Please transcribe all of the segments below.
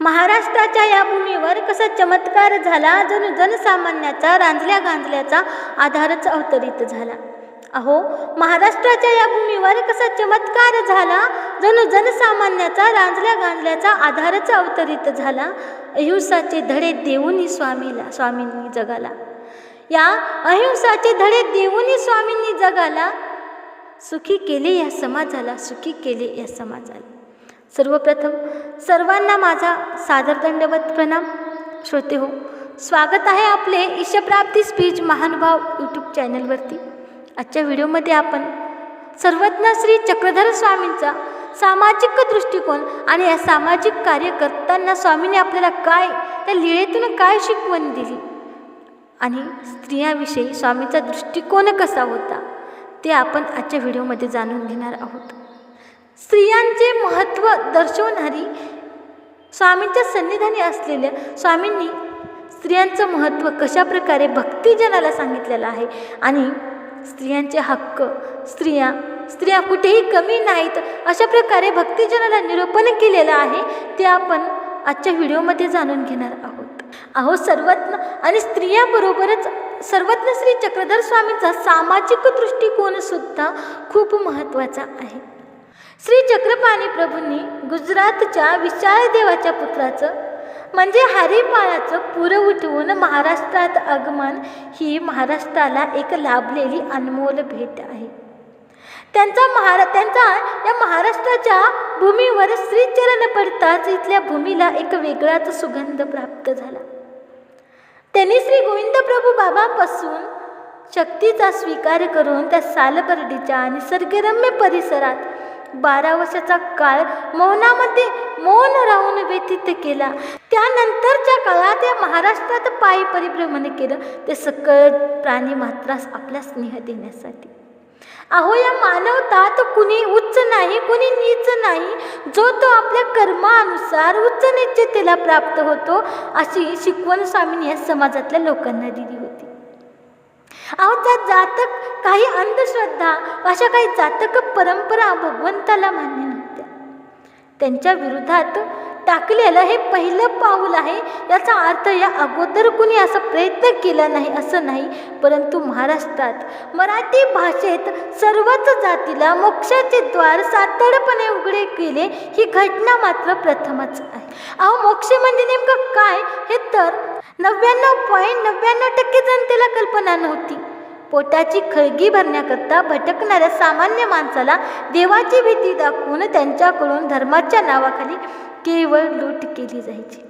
महाराष्ट्राच्या या भूमीवर कसा चमत्कार झाला जणू जनसामान्याचा रांजल्या गांजल्याचा आधारच अवतरित झाला. अहो महाराष्ट्राच्या या भूमीवर कसा चमत्कार झाला जणू जनसामान्याचा रांजल्या गांजल्याचा आधारच अवतरित झाला अहिंसाचे धडे देऊनी स्वामीला स्वामींनी जगाला. या अहिंसाचे धडे देऊनी स्वामींनी जगाला सुखी केले या समाजाला सुखी केले या समाजाला. सर्वप्रथम सर्वांना माझा सादर दंडवत प्रणाम. श्रोते हो स्वागत आहे आपले ईशप्राप्ती स्पीच महानुभाव यूट्यूब चॅनलवरती आजच्या व्हिडिओमध्ये आपण सर्वज्ञ श्री चक्रधर स्वामींचा सामाजिक दृष्टिकोन आणि या सामाजिक कार्य करताना स्वामींनी आपल्याला काय त्या लिळेतून काय शिकवण दिली? आणि स्त्रियाविषयी स्वामीचा दृष्टिकोन कसा होता ते आपण आजच्या व्हिडिओमध्ये जाणून घेणार आहोत. स्त्रियांचे महत्त्व दर्शवणारी स्वामींच्या सन्निधानी असलेल्या स्वामींनी स्त्रियांचं महत्त्व कशाप्रकारे भक्तिजनाला सांगितलेलं आहे? आणि स्त्रियांचे हक्क स्त्रिया स्त्रिया कुठेही कमी नाहीत अशा प्रकारे भक्तिजनाला निरूपण केलेलं आहे ते आपण आजच्या व्हिडिओमध्ये जाणून घेणार आहोत. अहो सर्वज्ञ आणि स्त्रियाबरोबरच सर्वज्ञ श्री चक्रधर स्वामींचा सामाजिक दृष्टिकोनसुद्धा खूप महत्त्वाचा आहे. श्री चक्रपाणी प्रभूंनी गुजरातच्या विशाळ देवाच्या पुत्राचं म्हणजे हरिपाळाचं पुर उठवून महाराष्ट्रात आगमन ही महाराष्ट्राला एक लाभलेली अनमोल भेट आहे. त्यांचा महारा त्यांचा या महाराष्ट्राच्या भूमीवर श्रीचरण पडताच इथल्या भूमीला एक वेगळाच सुगंध प्राप्त झाला. त्यांनी श्री गोविंद प्रभू बाबापासून शक्तीचा स्वीकार करून त्या सालबर्डीच्या निसर्गरम्य परिसरात बारा वर्षाचा काळ मौनामध्ये मौन राहून व्यतीत केला. त्यानंतरच्या काळात या महाराष्ट्रात पायी परिभ्रमण केलं. ते सकळ प्राणी मात्रास आपला स्नेह देण्यासाठी. अहो या मानवतात कुणी उच्च नाही कुणी नीच नाही. जो तो आपल्या कर्मानुसार उच्च निश्चितेला प्राप्त होतो अशी शिकवण स्वामींनी या समाजातल्या लोकांना दिली होती. अहो त्या जातक काही अंधश्रद्धा अशा काही जातक परंपरा भगवंताला मान्य नव्हत्या. त्यांच्या विरोधात टाकलेलं हे पहिलं पाऊल आहे. याचा अर्थ या अगोदर कुणी असा प्रयत्न केला नाही असं नाही. परंतु महाराष्ट्रात मराठी भाषेत सर्वच जातीला मोक्षाचे द्वार सातडपणे उघडे केले ही घटना मात्र प्रथमच आहे. अहो मोक्ष म्हणजे नेमकं काय? हे तर नव्याण्णव पॉईंट नव्याण्णव टक्के जनतेला कल्पना नव्हती. पोटाची खळगी भरण्याकरता भटकणाऱ्या सामान्य माणसाला देवाची भीती दाखवून त्यांच्याकडून धर्माच्या नावाखाली केवळ लूट केली जायची.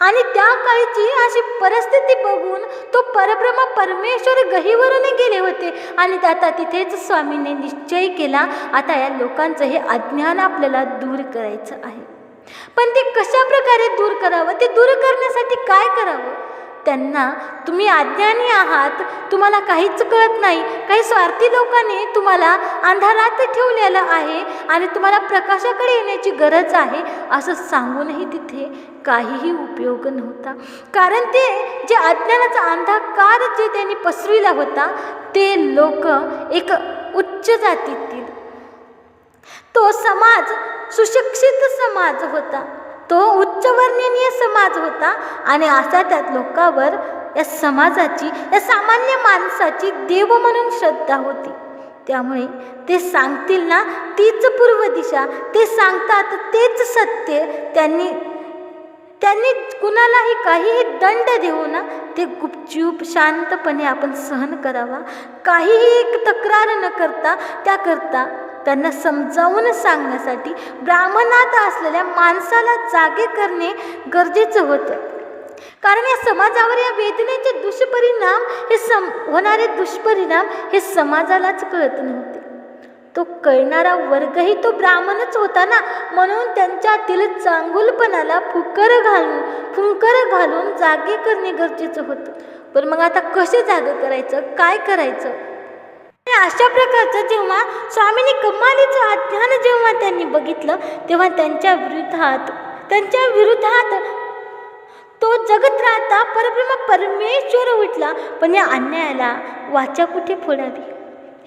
आणि त्या काळची अशी परिस्थिती बघून तो परब्रह्म परमेश्वर गहीवरून गेले होते. आणि आता तिथेच स्वामीने निश्चय केला आता या लोकांचं हे अज्ञान आपल्याला दूर करायचं आहे. पण ते कशा प्रकारे दूर करावं? ते दूर करण्यासाठी काय करावं? त्यांना तुम्ही अज्ञानी आहात तुम्हाला काहीच कळत नाही. काही स्वार्थी लोकांनी तुम्हाला अंधारात ठेवलेलं आहे आणि तुम्हाला प्रकाशाकडे येण्याची गरज आहे असं सांगूनही तिथे काहीही उपयोग नव्हता. कारण ते जे अज्ञानाचा अंधकार जे त्यांनी पसरविला होता ते लोक एक उच्च जातीतील. तो समाज सुशिक्षित समाज होता. तो उच्चवर्णनीय समाज होता आणि असा त्यात लोकांवर या समाजाची या सामान्य माणसाची देव म्हणून श्रद्धा होती. त्यामुळे ते सांगतील ना तीच पूर्व दिशा ते सांगतात तेच सत्य त्यांनी त्यांनी कुणालाही काहीही दंड देऊ ना ते गुपचूप शांतपणे आपण सहन करावा. काहीही एक तक्रार न करता त्याकरता त्यांना समजावून सांगण्यासाठी ब्राह्मणात असलेल्या माणसाला जागे करणे गरजेचं होतं. कारण या समाजावर या वेदनेचे दुष्परिणाम हे सम होणारे दुष्परिणाम हे समाजालाच कळत नव्हते. तो कळणारा वर्गही तो ब्राह्मणच होता ना? म्हणून त्यांच्यातील चांगुलपणाला फुकर घालून फुंकर घालून जागे करणे गरजेचं होतं. पण मग आता कसे जागे करायचं? काय करायचं? अशा प्रकारचं जेव्हा स्वामींनी कमालीचं अज्ञान जेव्हा त्यांनी बघितलं तेव्हा त्यांच्या विरुद्धात त्यांच्या विरुद्धात तो जगत राहता परब्रह्म परमेश्वर उठला. पण या अन्यायाला वाचा कुठे फोडावी?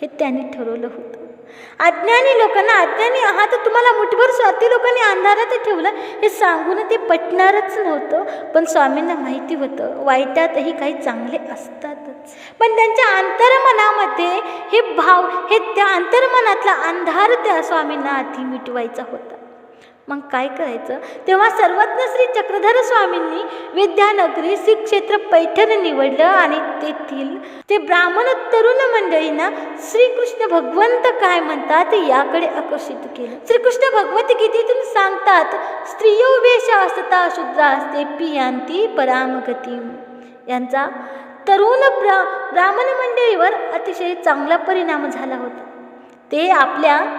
हे त्यांनी ठरवलं होतं. अज्ञानी लोकांना अज्ञानी आहात तुम्हाला मुठभर स्वाती लोकांनी अंधारात ठेवलं हे सांगून ते पटणारच नव्हतं. पण स्वामींना माहिती होतं वाईटातही काही चांगले असतातच. पण त्यांच्या अंतर्मनामध्ये हे भाव हे त्या अंतर्मनातला अंधार त्या स्वामींना आधी मिटवायचा होता. मग काय करायचं? तेव्हा सर्वज्ञ श्री चक्रधर स्वामींनी विद्यानगरी श्री क्षेत्र पैठण निवडलं आणि तेथील ते ब्राह्मण तरुण मंडळींना श्रीकृष्ण भगवंत काय म्हणतात याकडे आकर्षित केलं. श्रीकृष्ण भगवद्गीतेतून सांगतात स्त्रियो वेश असता शुद्र असते पियांती परामगती. यांचा तरुण ब्रा ब्राह्मण मंडळीवर अतिशय चांगला परिणाम झाला होता. ते आपल्या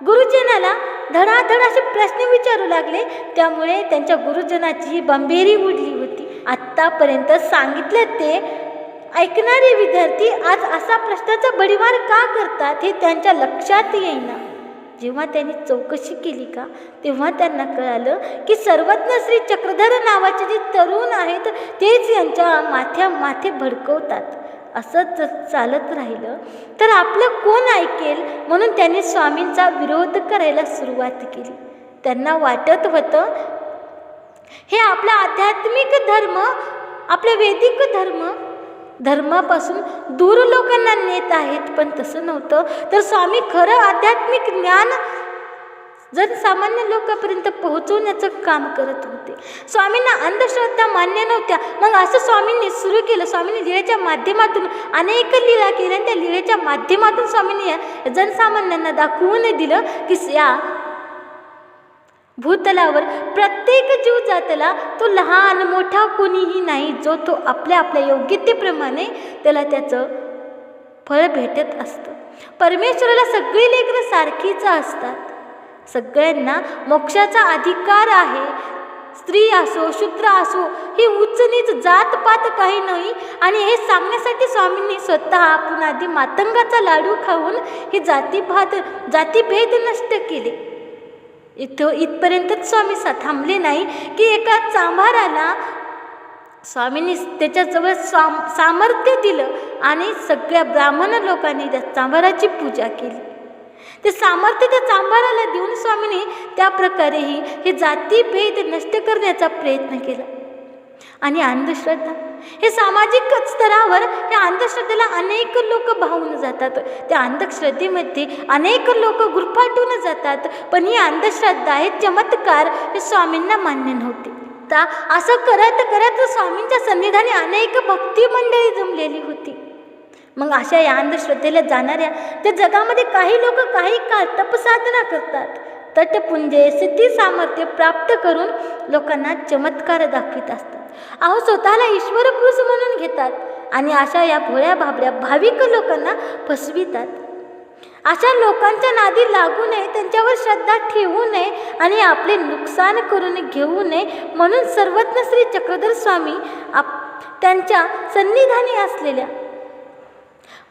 गुरुजनाला धडाधड असे प्रश्न विचारू लागले. त्यामुळे त्यांच्या गुरुजनाची ही बंबेरी उडली होती. आत्तापर्यंत सांगितलं ते ऐकणारे विद्यार्थी आज असा प्रश्नाचा बडीवार का करतात हे त्यांच्या लक्षात येईना. जेव्हा त्यांनी चौकशी केली का तेव्हा त्यांना कळालं की सर्वज्ञ श्री चक्रधर नावाचे जे तरुण आहेत तेच यांच्या माथ्या माथे भडकवतात. असंच जर चालत राहिलं तर आपलं कोण ऐकेल? म्हणून त्यांनी स्वामींचा विरोध करायला सुरुवात केली. त्यांना वाटत होतं हे आपला आध्यात्मिक धर्म आपला वैदिक धर्म धर्मापासून दूर लोकांना नेत आहेत पण तसं नव्हतं. तर स्वामी खरं आध्यात्मिक ज्ञान जनसामान्य लोकांपर्यंत पोहोचवण्याचं काम करत होते. स्वामींना अंधश्रद्धा मान्य नव्हत्या. मग असं स्वामींनी सुरू केलं. स्वामींनी लिळेच्या माध्यमातून अनेक लीळा केल्या आणि त्या लीळेच्या माध्यमातून स्वामींनी जनसामान्यांना दाखवून दिलं की या भूतलावर प्रत्येक जीव जातला तो लहान मोठा कोणीही नाही जो तो आपल्या आपल्या योग्यतेप्रमाणे त्याला त्याचं फळ भेटत असतं. परमेश्वराला सगळी लेकरं सारखीच असतात. सगळ्यांना मोक्षाचा अधिकार आहे. स्त्री असो शूद्र असो ही उच्च नीच जातपात काही नाही. आणि हे सांगण्यासाठी स्वामींनी स्वतः आपण आधी मातंगाचा लाडू खाऊन हे जातीभात जातीभेद नष्ट केले. इथं इथपर्यंतच स्वामी सा थांबले नाही की एका चांभाराला स्वामींनी त्याच्याजवळ स्वाम सामर्थ्य दिलं आणि सगळ्या ब्राह्मण लोकांनी त्या चांभाराची पूजा केली. ते सामर्थ्य त्या चांभाराला देऊन स्वामींनी त्या प्रकारेही हे जातीभेद नष्ट करण्याचा प्रयत्न केला. आणि अंधश्रद्धा हे सामाजिक स्तरावर या अंधश्रद्धेला अनेक लोक भावून जातात. त्या अंधश्रद्धेमध्ये अनेक लोक गुरफाटून जातात पण ही अंधश्रद्धा हे चमत्कार हे स्वामींना मान्य नव्हते. असं करत करत स्वामींच्या सन्निधाने अनेक भक्ती मंडळी जमलेली होती. मग अशा या अंधश्रद्धेला जाणाऱ्या त्या जगामध्ये काही लोक काही काळ तपसाधना करतात. तटपुंजे सिद्धी सामर्थ्य प्राप्त करून लोकांना चमत्कार दाखवित असतात. अहो स्वतःला ईश्वरपुरुष म्हणून घेतात आणि अशा या भोळ्या भाबड्या भाविक लोकांना फसवितात. अशा लोकांच्या नादी लागू नये त्यांच्यावर श्रद्धा ठेवू नये आणि आपले नुकसान करून घेऊ नये म्हणून सर्वज्ञ श्री चक्रधर स्वामी आप त्यांच्या सन्निधानी असलेल्या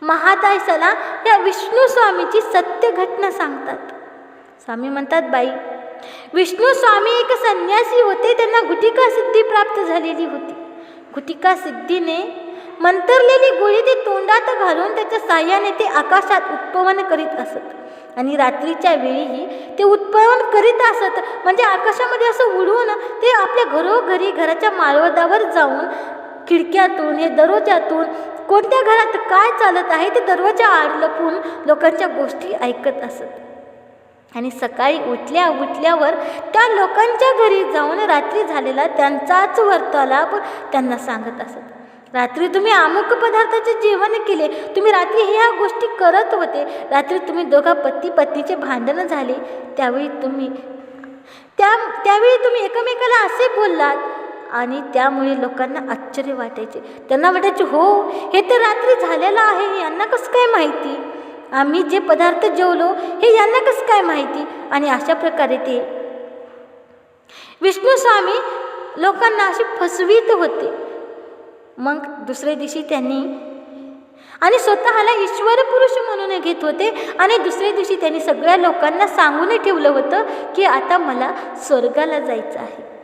महादायसाला या विष्णू स्वामीची सत्य घटना सांगतात. स्वामी म्हणतात बाई विष्णू स्वामी एक संन्यासी होते त्यांना गुटिका सिद्धी प्राप्त झालेली होती. गुटिका सिद्धीने मंतरलेली गोळी ते तोंडात घालून त्याच्या साह्याने ते आकाशात उत्पवन करीत असत. आणि रात्रीच्या वेळीही ते उत्पवन करीत असत. म्हणजे आकाशामध्ये असं उडवून ते आपल्या घरोघरी घराच्या माळवदावर जाऊन खिडक्यातून हे दरवाजातून कोणत्या घरात काय चालत आहे ते दरवाजा आड लपून लोकांच्या गोष्टी ऐकत असत. आणि सकाळी उठल्या उठल्यावर त्या लोकांच्या घरी जाऊन रात्री झालेला त्यांचाच वार्तालाप त्यांना सांगत असत. रात्री तुम्ही अमुक पदार्थाचे जेवण केले तुम्ही रात्री ह्या गोष्टी करत होते रात्री तुम्ही दोघा पती पत्नीचे भांडणं झाले त्यावेळी तुम्ही त्या त्यावेळी तुम्ही एकमेकाला असे बोललात आणि त्यामुळे लोकांना आश्चर्य वाटायचे. त्यांना वाटायचे हो हे तर रात्री झालेलं आहे यांना कसं काय माहिती? आम्ही जे पदार्थ जेवलो हे यांना कसं काय माहिती? आणि अशा प्रकारे ते विष्णू स्वामी लोकांना असे फसवीत होते. मग दुसऱ्या दिवशी त्यांनी आणि स्वतःला ईश्वर पुरुष म्हणून घेत होते आणि दुसऱ्या दिवशी त्यांनी सगळ्या लोकांना सांगून ठेवलं होतं की आता मला स्वर्गाला जायचं आहे.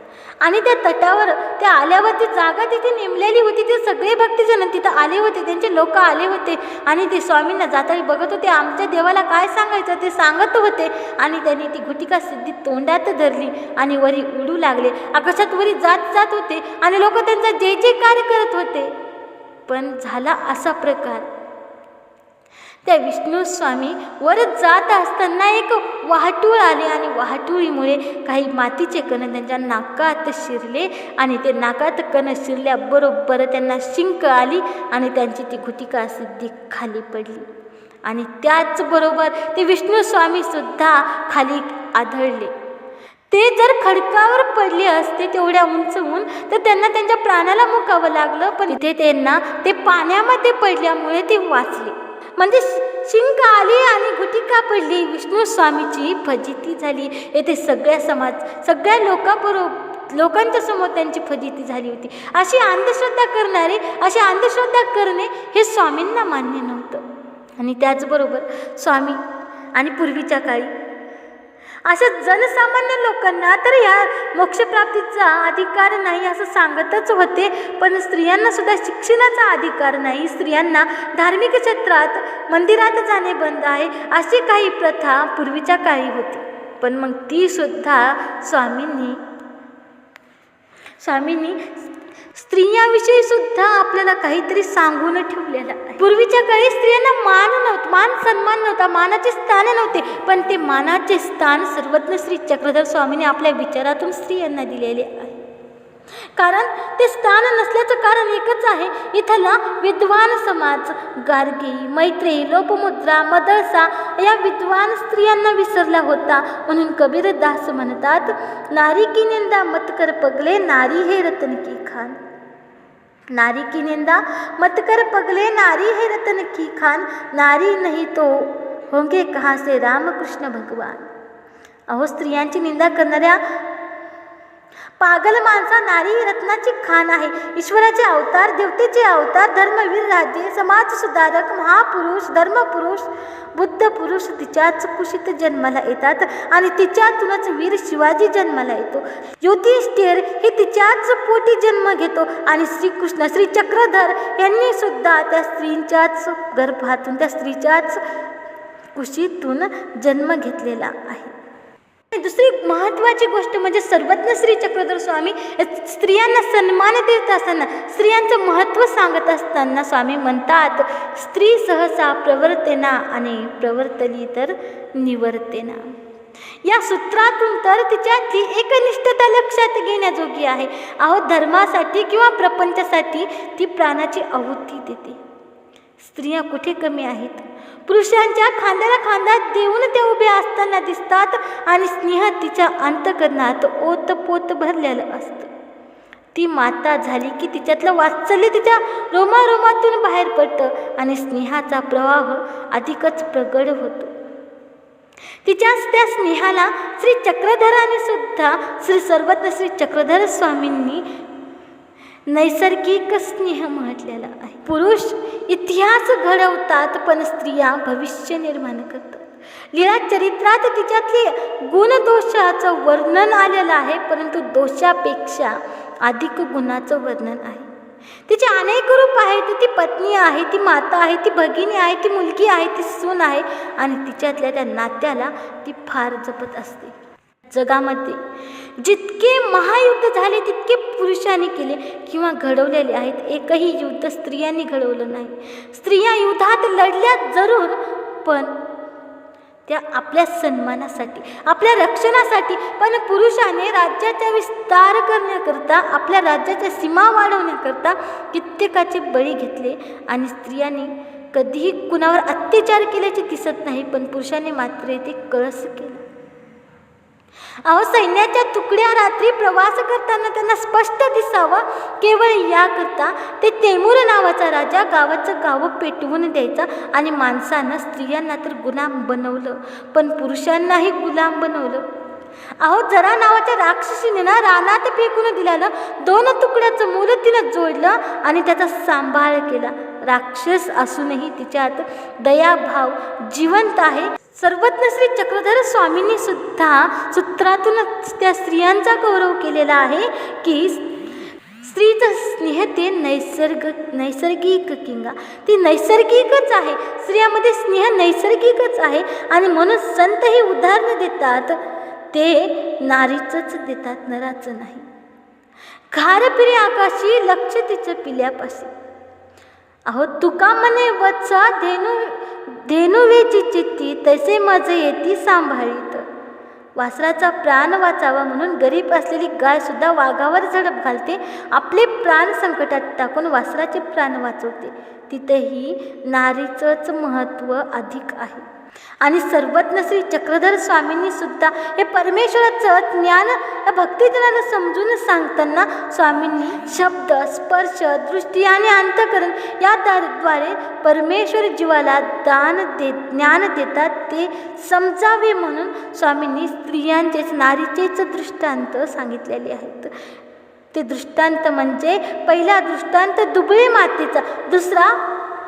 आणि त्या तटावर त्या आल्यावरती जागा तिथे नेमलेली होती. ते सगळे भक्तजन तिथं आले होते. त्यांचे लोक आले होते. आणि ते स्वामींना जाताना बघत होते. आमच्या देवाला काय सांगायचं ते सांगत होते. आणि त्यांनी ती गुटिका सिद्धी तोंडात धरली आणि वरी उडू लागले. आकाशात वरी जात जात होते. आणि लोक त्यांचा जे जे कार्य करत होते. पण झाला असा प्रकार. त्या विष्णुस्वामी वरच जात असताना एक वाहटूळ आले आणि वाहटुळीमुळे काही मातीचे कण त्यांच्या नाकात शिरले आणि ते नाकात कण शिरल्याबरोबर त्यांना शिंक आली आणि त्यांची ती गुटिका सिद्धी खाली पडली. आणि त्याचबरोबर ते विष्णुस्वामीसुद्धा खाली आढळले ते जर खडकावर पडले असते तेवढ्या उंचवून तर त्यांना त्यांच्या प्राणाला मुकावं लागलं. पण इथे त्यांना ते पाण्यामध्ये पडल्यामुळे ते वाचले. म्हणजे शिंक आली आणि गुटिका पडली. विष्णू स्वामीची फजिती झाली. येथे सगळ्या समाज सगळ्या लोकांबरोबर लोकांच्या समोर त्यांची फजिती झाली होती. अशी अंधश्रद्धा करणारे अशी अंधश्रद्धा करणे हे स्वामींना मान्य नव्हतं. आणि त्याचबरोबर स्वामी आणि पूर्वीच्या काळी अशा जनसामान्य लोकांना तर ह्या मोक्षप्राप्तीचा अधिकार नाही असं सांगतच होते पण स्त्रियांना सुद्धा शिक्षणाचा अधिकार नाही. स्त्रियांना धार्मिक क्षेत्रात मंदिरात जाणे बंद आहे अशी काही प्रथा पूर्वीच्या काळी होती. पण मग ती सुद्धा स्वामींनी स्वामींनी स्त्रियांविषयी सुद्धा आपल्याला काहीतरी सांगून ठेवलेलं आहे. पूर्वीच्या काळी स्त्रियांना मान नव्हतं मान सन्मान नव्हता मानाचे स्थान नव्हते. पण ते मानाचे स्थान सर्वज्ञ श्री चक्रधर स्वामीने आपल्या विचारातून स्त्रियांना दिलेले आहे. कारण ते स्थान नसल्याचं कारण एकच आहे. इथला विद्वान समाज गार्गी मैत्री लोपमुद्रा मदरसा या विद्वान स्त्रियांना विसरला होता. म्हणून कबीर दास म्हणतात नारी की निंदा मत कर पगले नारी हे रतन की खान. नारी की निंदा मत कर पगले नारी है रतन की खान। नारी नहीं तो होंगे कहा से रामकृष्ण भगवान? अहो स्त्रियांची निंदा करणाऱ्या पागल माणसा नारी रत्नाची खान आहे. ईश्वराचे अवतार देवतेचे अवतार धर्मवीर राजे समाज सुधारक महापुरुष धर्मपुरुष बुद्ध पुरुष तिच्याच कुशीत जन्माला येतात आणि तिच्यातूनच वीर शिवाजी जन्माला येतो. युधिष्ठिर हे तिच्याच पोटी जन्म घेतो आणि श्रीकृष्ण श्री चक्रधर यांनी सुद्धा त्या स्त्रींच्याच गर्भातून त्या स्त्रीच्याच कुशीतून जन्म घेतलेला आहे. दुसरी महत्त्वाची गोष्ट म्हणजे सर्वज्ञ श्री चक्रधर स्वामी स्त्रियांना सन्मान देत असताना स्त्रियांचं महत्त्व सांगत असताना स्वामी म्हणतात स्त्री सहसा प्रवर्तेना आणि प्रवर्तली तर निवर्तेना. या सूत्रातून तर तिच्यातली एकनिष्ठता लक्षात घेण्याजोगी आहे. अहो धर्मासाठी किंवा प्रपंचासाठी ती प्राणाची आहुती देते. स्त्रिया कुठे कमी आहेत? पुरुषांच्या खांद्याला खांदा देऊन ते उभे असताना दिसतात आणि स्नेह तिच्या अंतकरणात ओत पोत भरलेलं असतं. ती माता झाली की तिच्यातलं वात्सल्य तिच्या रोमारोमातून बाहेर पडतं आणि स्नेहाचा प्रवाह अधिकच प्रगड होतो. तिच्याच त्या स्नेहाला श्री चक्रधराने सुद्धा श्री सर्वत्र श्री चक्रधर स्वामींनी नैसर्गिक स्नेह म्हटलेला आहे. पुरुष इतिहास घडवतात पण स्त्रिया भविष्य निर्माण करतात. लिळा चरित्रात तिच्यातले गुणदोषाचं वर्णन आलेलं आहे परंतु दोषापेक्षा अधिक गुणाचं वर्णन आहे. तिचे अनेक रूप आहेत. ती पत्नी आहे ती माता आहे ती भगिनी आहे ती मुलगी आहे ती सून आहे आणि तिच्यातल्या त्या नात्याला ती फार जपत असते. जगामध्ये. जितके महायुद्ध झाले तितके पुरुषांनी केले किंवा घडवलेले आहेत. एकही युद्ध स्त्रियांनी घडवलं नाही. स्त्रिया युद्धात लढल्या जरूर पण त्या आपल्या सन्मानासाठी आपल्या रक्षणासाठी पण पुरुषाने राज्याचा विस्तार करण्याकरता आपल्या राज्याच्या सीमा वाढवण्याकरता कित्येकाचे बळी घेतले आणि स्त्रियांनी कधीही कुणावर अत्याचार केल्याचे दिसत नाही पण पुरुषाने मात्र ते कळस केलं. अहो सैन्याच्या तुकड्या रात्री प्रवास करताना त्यांना स्पष्ट दिसावं. केवळ याकरता ते तेमूर नावाचा राजा गावाचं गावं पेटवून द्यायचा आणि माणसानं स्त्रियांना तर गुलाम बनवलं पण पुरुषांनाही गुलाम बनवलं. अहो जरा नावाच्या राक्षसीने ना रानात फेकून दिल्यानं दोन तुकड्याचं मूल तिनं जोडलं आणि त्याचा सांभाळ केला. राक्षस असूनही तिच्यात दयाभाव जिवंत आहे. सर्वज्ञ श्री चक्रधर स्वामींनी सुद्धा सूत्रातूनच त्या स्त्रियांचा गौरव केलेला आहे की स्त्रीचं स्नेह ते नैसर्ग नैसर्गिक किंगा ती नैसर्गिकच आहे. स्त्रियामध्ये स्नेह नैसर्गिकच आहे. आणि म्हणून संत ही उदाहरणं देतात. ते नारीचंच देतात नराचं नाही. खार पिरे आकाशी लक्ष तिचं पिल्यापाशी. अहो तुका म्हणे वत्सा धेनू धेनुवेची चित्ती तसे माझे येती सांभाळीत. वासराचा प्राण वाचावा म्हणून गरीब असलेली गायसुद्धा वाघावर झडप घालते. आपले प्राण संकटात टाकून वासराचे प्राण वाचवते. तिथेही नारीचंच महत्त्व अधिक आहे. आणि सर्वज्ञ श्री चक्रधर स्वामींनी सुद्धा हे परमेश्वराचं ज्ञान या भक्तिजनाला समजून सांगताना स्वामींनी शब्द स्पर्श दृष्टी आणि अंतकरण या द्वारे परमेश्वर जीवाला दान दे ज्ञान देतात ते समजावे म्हणून स्वामींनी स्त्रियांचेच नारीचेच दृष्टांत सांगितलेले आहेत. ते दृष्टांत म्हणजे पहिला दृष्टांत दुबळे मातेचा दुसरा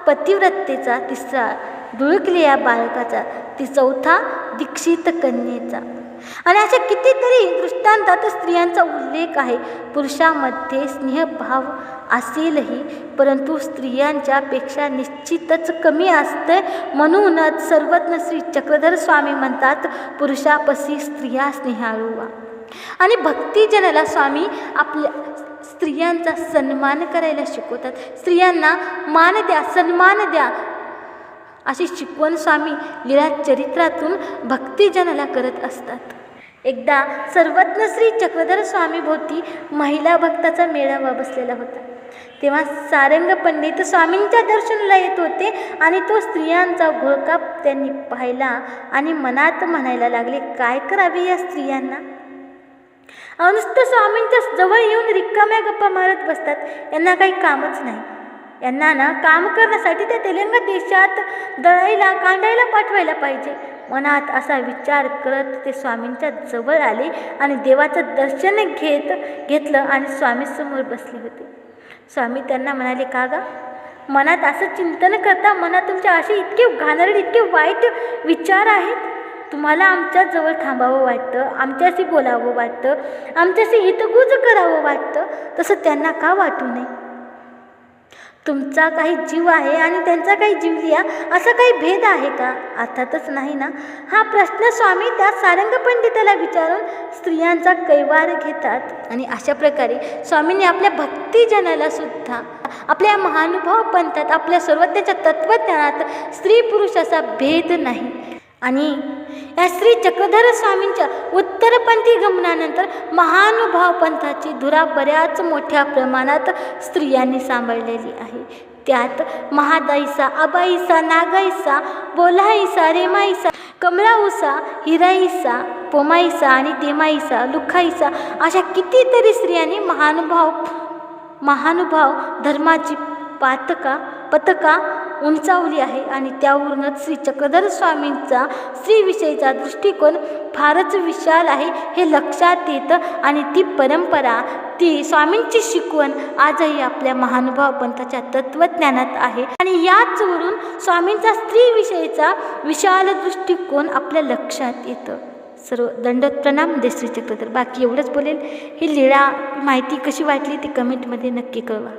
पतिव्रतेचा तिसरा डुळकलेल्या बालकाचा ती चौथा दीक्षित कन्येचा. आणि अशा कितीतरी दृष्टांतात स्त्रियांचा उल्लेख आहे. पुरुषामध्ये स्नेहभाव असेलही परंतु स्त्रियांच्यापेक्षा निश्चितच कमी असते म्हणूनच सर्वज्ञ श्री चक्रधर स्वामी म्हणतात पुरुषापसी स्त्रिया स्नेहाळूवा आणि भक्तिजनाला स्वामी आपल्या स्त्रियांचा सन्मान करायला शिकवतात. स्त्रियांना मान द्या सन्मान द्या अशी शिकवण स्वामी लीला चरित्रातून भक्तिजनाला करत असतात. एकदा सर्वज्ञ श्री चक्रधर स्वामी भोवती महिला भक्ताचा मेळावा बसलेला होता. तेव्हा सारंग पंडित स्वामींच्या दर्शनाला येत होते आणि तो स्त्रियांचा घोळकाप त्यांनी पाहिला आणि मनात म्हणायला लागले काय करावे या स्त्रियांना? अहो, नुसतं स्वामींच्या जवळ येऊन रिकाम्या गप्पा मारत बसतात. यांना काही कामच नाही. यांना ना काम करण्यासाठी त्या तेलंगण देशात दळायला कांडायला पाठवायला पाहिजे. मनात असा विचार करत ते स्वामींच्या जवळ आले आणि देवाचं दर्शन घेत घेतलं आणि स्वामीसमोर बसले होते. स्वामी त्यांना म्हणाले का गा? मनात असं चिंतन करता मनात तुमच्या असे इतके घाणेरडे इतके वाईट विचार आहेत? तुम्हाला आमच्याजवळ थांबावं वाटतं आमच्याशी बोलावं वाटतं आमच्याशी हितगुज करावं वाटतं. तसं त्यांना का वाटू नये? तुमचा काही जीव आहे आणि त्यांचा काही जीव लिया असा काही भेद आहे का? अर्थातच नाही ना. हा प्रश्न स्वामी त्या सारंग पंडिताला विचारून स्त्रियांचा कैवार घेतात. आणि अशा प्रकारे स्वामींनी आपल्या भक्तिजनाला सुद्धा आपल्या महानुभाव पंथात आपल्या सर्व त्याच्या तत्त्वज्ञानात स्त्री पुरुष असा भेद नाही. आणि या श्री चक्रधर स्वामींच्या उत्तरपंथी गमनानंतर महानुभाव पंथाची धुरा बऱ्याच मोठ्या प्रमाणात स्त्रियांनी सांभाळलेली आहे. त्यात महादाईसा अबाईसा नागाईसा बोलाईसा रेमाईसा कमळाऊसा हिराईसा पोमाईसा आणि देमाईसा लुखाईसा अशा कितीतरी स्त्रियांनी महानुभाव महानुभाव धर्माची पातका पथका उंचावली आहे आणि त्यावरूनच श्री चक्रधर स्वामींचा स्त्रीविषयीचा दृष्टिकोन फारच विशाल आहे हे लक्षात येतं आणि ती परंपरा ती स्वामींची शिकवण आजही आपल्या महानुभाव पंथाच्या तत्त्वज्ञानात आहे. आणि याचवरून स्वामींचा स्त्रीविषयीचा विशाल दृष्टिकोन आपल्या लक्षात येतं. सर्व दंडत प्रणाम. दे श्री चक्रधर. बाकी एवढंच बोलेल. ही लीळा माहिती कशी वाटली ती कमेंटमध्ये नक्की कळवा.